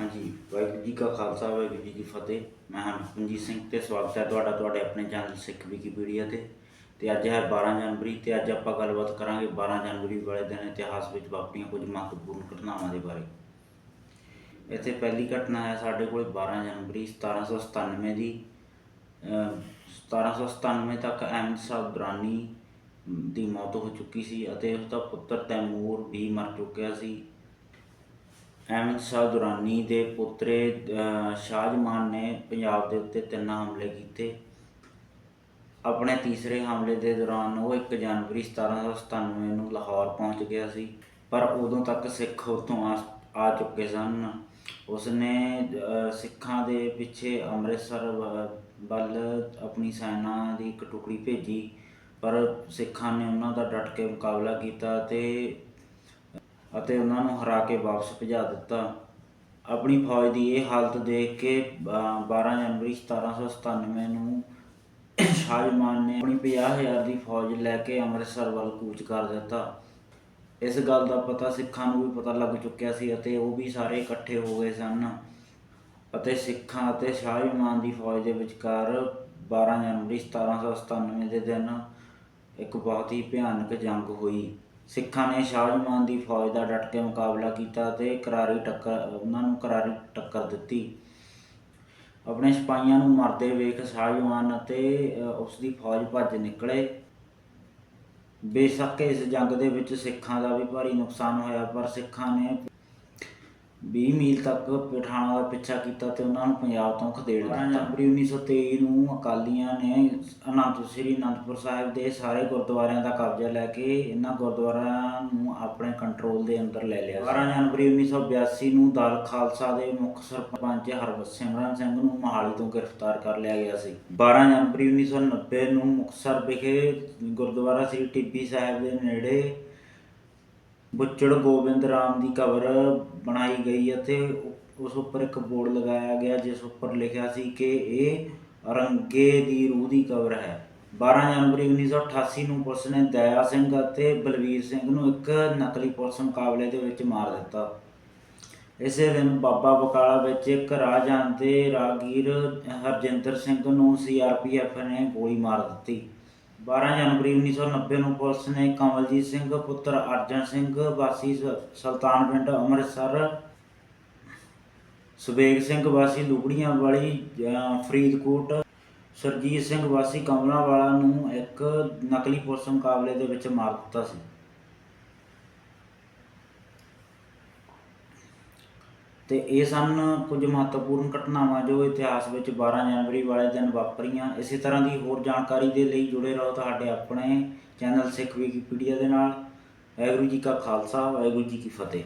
ਹਾਂਜੀ। ਵਾਹਿਗੁਰੂ ਜੀ ਕਾ ਖਾਲਸਾ ਵਾਹਿਗੁਰੂ ਜੀ ਕੀ ਫਤਿਹ। ਮੈਂ ਹਾਂ ਮਨਜੀਤ ਸਿੰਘ ਤੇ ਸਵਾਗਤ ਹੈ ਤੁਹਾਡਾ ਤੁਹਾਡੇ ਆਪਣੇ ਚੈਨਲ ਸਿੱਖ ਵਿਕੀਪੀਡੀਆ ਤੇ। ਤੇ ਅੱਜ ਹੈ 12 ਜਨਵਰੀ ਤੇ ਅੱਜ ਆਪਾਂ ਗੱਲਬਾਤ ਕਰਾਂਗੇ 12 ਜਨਵਰੀ ਵਾਲੇ ਦਿਨ ਇਤਿਹਾਸ ਵਿੱਚ ਵਾਪਰੀਆਂ ਕੁਝ ਮਹੱਤਵਪੂਰਨ ਘਟਨਾਵਾਂ ਦੇ ਬਾਰੇ। ਇੱਥੇ ਪਹਿਲੀ ਘਟਨਾ ਹੈ ਸਾਡੇ ਕੋਲ 12 ਜਨਵਰੀ 1797 ਦੀ ਅਹ 1797 ਤੱਕ ਅਹਿਮਦ ਸ਼ਾਹ ਦੁਰਾਨੀ ਦੀ ਮੌਤ ਹੋ ਚੁੱਕੀ ਸੀ ਅਤੇ ਉਸ ਦਾ ਪੁੱਤਰ ਤੈਮੂਰ ਵੀ ਮਰ ਚੁੱਕਿਆ ਸੀ। ਅਹਿਮਦ ਸ਼ਾਹ ਦੁਰਾਨੀ ਦੇ ਪੁੱਤਰੇ ਸ਼ਾਹਜਮਾਨ ਨੇ ਪੰਜਾਬ ਦੇ ਉੱਤੇ ਤਿੰਨ ਹਮਲੇ ਕੀਤੇ। ਆਪਣੇ ਤੀਸਰੇ ਹਮਲੇ ਦੇ ਦੌਰਾਨ ਉਹ 1 ਜਨਵਰੀ 1797 ਨੂੰ ਲਾਹੌਰ ਪਹੁੰਚ ਗਿਆ ਸੀ, ਪਰ ਉਦੋਂ ਤੱਕ ਸਿੱਖ ਉੱਥੋਂ ਆ ਆ ਚੁੱਕੇ ਸਨ। ਉਸਨੇ ਸਿੱਖਾਂ ਦੇ ਪਿੱਛੇ ਅੰਮ੍ਰਿਤਸਰ ਵ- ਵੱਲ ਆਪਣੀ ਸੈਨਾ ਦੀ ਇੱਕ ਟੁਕੜੀ ਭੇਜੀ, ਪਰ ਸਿੱਖਾਂ ਨੇ ਉਹਨਾਂ ਦਾ ਡਟ ਕੇ ਮੁਕਾਬਲਾ ਕੀਤਾ ਤੇ ਅਤੇ ਉਹਨਾਂ ਨੂੰ ਹਰਾ ਕੇ ਵਾਪਸ ਭਜਾ ਦਿੱਤਾ। ਆਪਣੀ ਫੌਜ ਦੀ ਇਹ ਹਾਲਤ ਦੇਖ ਕੇ ਅਹ, 12 ਜਨਵਰੀ 1797 ਨੂੰ ਸ਼ਾਹਜਮਾਨ ਨੇ ਆਪਣੀ 50000 ਦੀ ਫੌਜ ਲੈ ਕੇ ਅੰਮ੍ਰਿਤਸਰ ਵੱਲ ਕੂਚ ਕਰ ਦਿੱਤਾ। ਇਸ ਗੱਲ ਦਾ ਪਤਾ ਸਿੱਖਾਂ ਨੂੰ ਵੀ ਪਤਾ ਲੱਗ ਚੁੱਕਿਆ ਸੀ ਅਤੇ ਉਹ ਵੀ ਸਾਰੇ ਇਕੱਠੇ ਹੋ ਗਏ ਸਨ। ਅਤੇ ਸਿੱਖਾਂ ਅਤੇ ਸ਼ਾਹਜਮਾਨ ਦੀ ਫੌਜ ਦੇ ਵਿਚਕਾਰ 12 ਜਨਵਰੀ 1797 ਦੇ ਦਿਨ ਇੱਕ ਬਹੁਤ ਹੀ ਭਿਆਨਕ ਜੰਗ ਹੋਈ। ਸਿੱਖਾਂ ਨੇ ਸ਼ਾਹਜਮਾਨ ਦੀ ਫੌਜ ਦਾ ਡਟ ਕੇ ਮੁਕਾਬਲਾ ਕੀਤਾ ਅਤੇ ਕਰਾਰੀ ਟੱਕਰ ਉਹਨਾਂ ਨੂੰ ਕਰਾਰੀ ਟੱਕਰ ਦਿੱਤੀ। ਆਪਣੇ ਸਿਪਾਹੀਆਂ ਨੂੰ ਮਰਦੇ ਵੇਖ ਸ਼ਾਹਜਮਾਨ ਅਤੇ ਅ, ਉਸ ਦੀ ਫੌਜ ਭੱਜ ਨਿਕਲੇ। ਬੇਸ਼ੱਕ ਇਸ ਜੰਗ ਦੇ ਵਿੱਚ ਸਿੱਖਾਂ ਦਾ ਵੀ ਭਾਰੀ ਨੁਕਸਾਨ ਹੋਇਆ ਪਰ ਸਿੱਖਾਂ ਨੇ 20 ਮੀਲ ਤੱਕ ਪਠਾਨਾਂ ਦਾ ਪਿੱਛਾ ਕੀਤਾ ਤੇ ਉਹਨਾਂ ਨੂੰ ਪੰਜਾਬ ਤੋਂ ਖਦੇੜ ਦਿੱਤਾ। ਜਨਵਰੀ 1923 ਨੂੰ ਅਕਾਲੀਆਂ ਨੇ ਅਨੰਦਪੁਰ ਸ੍ਰੀ ਅਨੰਦਪੁਰ ਸਾਹਿਬ ਦੇ ਸਾਰੇ ਗੁਰਦੁਆਰਿਆਂ ਦਾ ਕਬਜ਼ਾ ਲੈ ਕੇ ਇਹਨਾਂ ਗੁਰਦੁਆਰਿਆਂ ਨੂੰ ਆਪਣੇ ਕੰਟਰੋਲ ਦੇ ਅੰਦਰ ਲੈ ਲਿਆ 12 ਜਨਵਰੀ 1982 ਨੂੰ ਦਲ ਖਾਲਸਾ ਦੇ ਮੁੱਖ ਸਰਪੰਚ ਹਰਸਿਮਰਨ ਸਿੰਘ ਨੂੰ ਮਹਾਲੀ ਤੋਂ ਗ੍ਰਿਫਤਾਰ ਕਰ ਲਿਆ ਗਿਆ ਸੀ। 12 ਜਨਵਰੀ 1990 ਨੂੰ ਮੁਕਤਸਰ ਵਿਖੇ ਗੁਰਦੁਆਰਾ ਸ੍ਰੀ ਟਿੱਬੀ ਸਾਹਿਬ ਦੇ ਨੇੜੇ ਬੁੱਚੜ ਗੋਬਿੰਦ ਰਾਮ ਦੀ ਕਬਰ ਬਣਾਈ ਗਈ ਅਤੇ ਉਸ ਉੱਪਰ ਇੱਕ ਬੋਰਡ ਲਗਾਇਆ ਗਿਆ ਜਿਸ ਉੱਪਰ ਲਿਖਿਆ ਸੀ ਕਿ ਇਹ ਰੰਗੇ ਦੀ ਰੂਹ ਦੀ ਕਬਰ ਹੈ। 12 ਜਨਵਰੀ 1988 ਨੂੰ ਪੁਲਿਸ ਨੇ ਦਇਆ ਸਿੰਘ ਅਤੇ ਬਲਵੀਰ ਸਿੰਘ ਨੂੰ ਇੱਕ ਨਕਲੀ ਪੁਲਿਸ ਮੁਕਾਬਲੇ ਦੇ ਵਿੱਚ ਮਾਰ ਦਿੱਤਾ। ਇਸੇ ਦਿਨ ਬਾਬਾ ਬਕਾਲਾ ਵਿੱਚ ਇੱਕ ਰਾਹ ਜਾਂਦੇ ਰਾਗੀਰ ਹਰਜਿੰਦਰ ਸਿੰਘ ਨੂੰ ਸੀਆਰਪੀਐਫ ਨੇ ਗੋਲੀ ਮਾਰ ਦਿੱਤੀ। 12 ਜਨਵਰੀ 1990 ਨੂੰ ਪੁਲਿਸ ਨੇ ਕਮਲਜੀਤ ਸਿੰਘ ਪੁੱਤਰ ਅਰਜਨ ਸਿੰਘ ਵਾਸੀ ਸ- ਸੁਲਤਾਨ ਪਿੰਡ ਅੰਮ੍ਰਿਤਸਰ ਸੁਬੇਗ ਸਿੰਘ ਵਾਸੀ ਲੁਬੜੀਆਂ ਵਾਲੀ ਅਹ, ਫਰੀਦਕੋਟ ਸਰਜੀਤ ਸਿੰਘ ਵਾਸੀ ਕਮਲਾਵਾਲਾ ਨੂੰ ਇੱਕ ਨਕਲੀ ਪੁਲਿਸ ਮੁਕਾਬਲੇ ਦੇ ਵਿੱਚ ਮਾਰ ਦਿੱਤਾ ਸੀ। ਤੇ ਇਹ ਸਨ ਕੁਝ ਮਹੱਤਵਪੂਰਨ ਘਟਨਾਵਾਂ ਜੋ ਇਤਿਹਾਸ ਵਿੱਚ 12 ਜਨਵਰੀ ਵਾਲੇ ਦਿਨ ਵਾਪਰੀਆਂ। ਇਸੇ ਤਰ੍ਹਾਂ ਦੀ ਹੋਰ ਜਾਣਕਾਰੀ ਦੇ ਲਈ ਜੁੜੇ ਰਹੋ ਤੁਹਾਡੇ ਆਪਣੇ ਚੈਨਲ ਸਿੱਖ ਵਿਕੀਪੀਡੀਆ ਦੇ ਨਾਲ। ਵਾਹਿਗੁਰੂ ਜੀ ਕਾ ਖਾਲਸਾ, ਵਾਹਿਗੁਰੂ ਜੀ ਕੀ ਫਤਿਹ।